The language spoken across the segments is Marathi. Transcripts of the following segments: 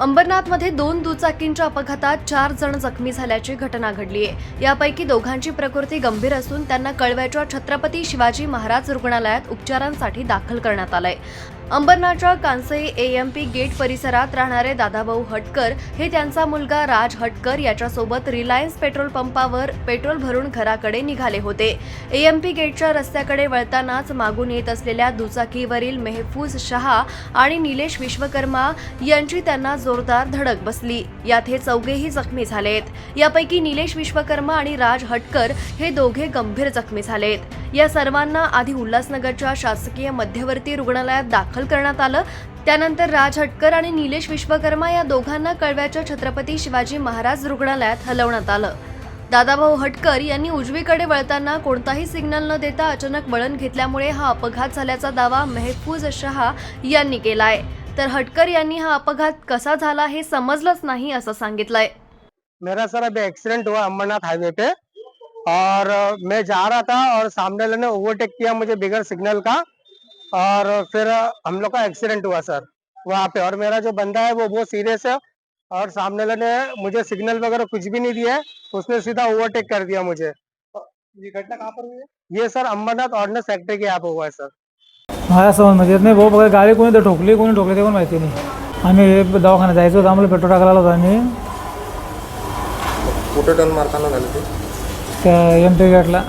अंबरनाथमध्ये दोन दुचाकींच्या अपघातात चार जण जखमी झाल्याची घटना घडली आहे. यापैकी दोघांची प्रकृती गंभीर असून त्यांना कळव्याच्या छत्रपती शिवाजी महाराज रुग्णालयात उपचारांसाठी दाखल करण्यात आलंय. अंबरनाथच्या कांसई एएमपी गेट परिसरात राहणारे दादाभाऊ हटकर हे त्यांचा मुलगा राज हटकर याच्यासोबत रिलायन्स पेट्रोल पंपावर पेट्रोल भरून घराकडे निघाले होते. एएमपी गेटच्या रस्त्याकडे वळतानाच मागून येत असलेल्या दुचाकीवरील मेहफूज शहा आणि निलेश विश्वकर्मा यांची त्यांना जोरदार धडक बसली. यात हे चौघेही जखमी झालेत. यापैकी निलेश विश्वकर्मा आणि राज हटकर हे दोघे गंभीर जखमी झालेत. या सर्वांना आधी उल्हासनगरच्या शासकीय मध्यवर्ती रुग्णालयात दाखल करण्यात आलं. त्यानंतर राज हटकर आणि निलेश विश्वकर्मा या दोघांना कळव्याच्या छत्रपती शिवाजी महाराज रुग्णालयात हलवण्यात आलं. दादाभाऊ हटकर यांनी उजवीकडे वळताना कोणताही सिग्नल न देता अचानक वळण घेतल्यामुळे हा अपघात झाल्याचा दावा मेहफूज शहा यांनी केलाय. तर हटकर यांनी हा अपघात कसा झाला हे समजलंच नाही असं सांगितलंय. मेरा सर अभी एक्सीडेंट हुआ अमरनाथ हाईवे पे. और मैं जा रहा था और सामने वाले ने ओवरटेक किया मुझे बिगर सिग्नल का। और फिर हम लोग का एक्सीडेंट हुआ सर वहाँ पे और मेरा जो बंदा है वो बहुत सीरियस है। और सामने वाले ने मुझे सिग्नल वगैरह कुछ भी नहीं दिया है। उसने सीधा ओवरटेक कर दिया मुझे। ये घटना कहाँ पर हुई है? ये सर अम्बरनाथ ऑर्डिनरी सेक्टर के यहाँ पे हुआ है सर मला समज येत नाही भाऊ बघा गाडी कोणी तर ठोकली कोणी ठोकली ते पण माहिती नाही। आम्ही दवाखान्यात जायचो होतो आम्हाला पेट्रोल टाकायला आलो होतो आम्ही कुठे टर्न मारताना झालं ते त्या एम पी गेटला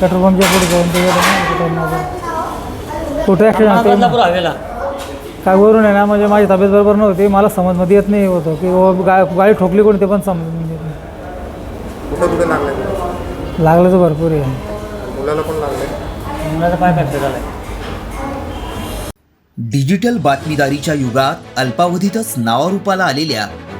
पेट्रोल पंपच्या पुढे एम गेट कुठे ॲक्सिडेंट काय वरून आहे ना म्हणजे माझी तब्येत बरोबर नव्हती. मला समजमध्ये येत नाही होतं. की गा गाडी ठोकली कोणी ते पण समज येत नाही. लागले लागलं तर भरपूर आहे. मुलाला पण लागले डिजिटल बातमीदारीच्या युगात अल्पावधीतच नावारूपाला आलेल्या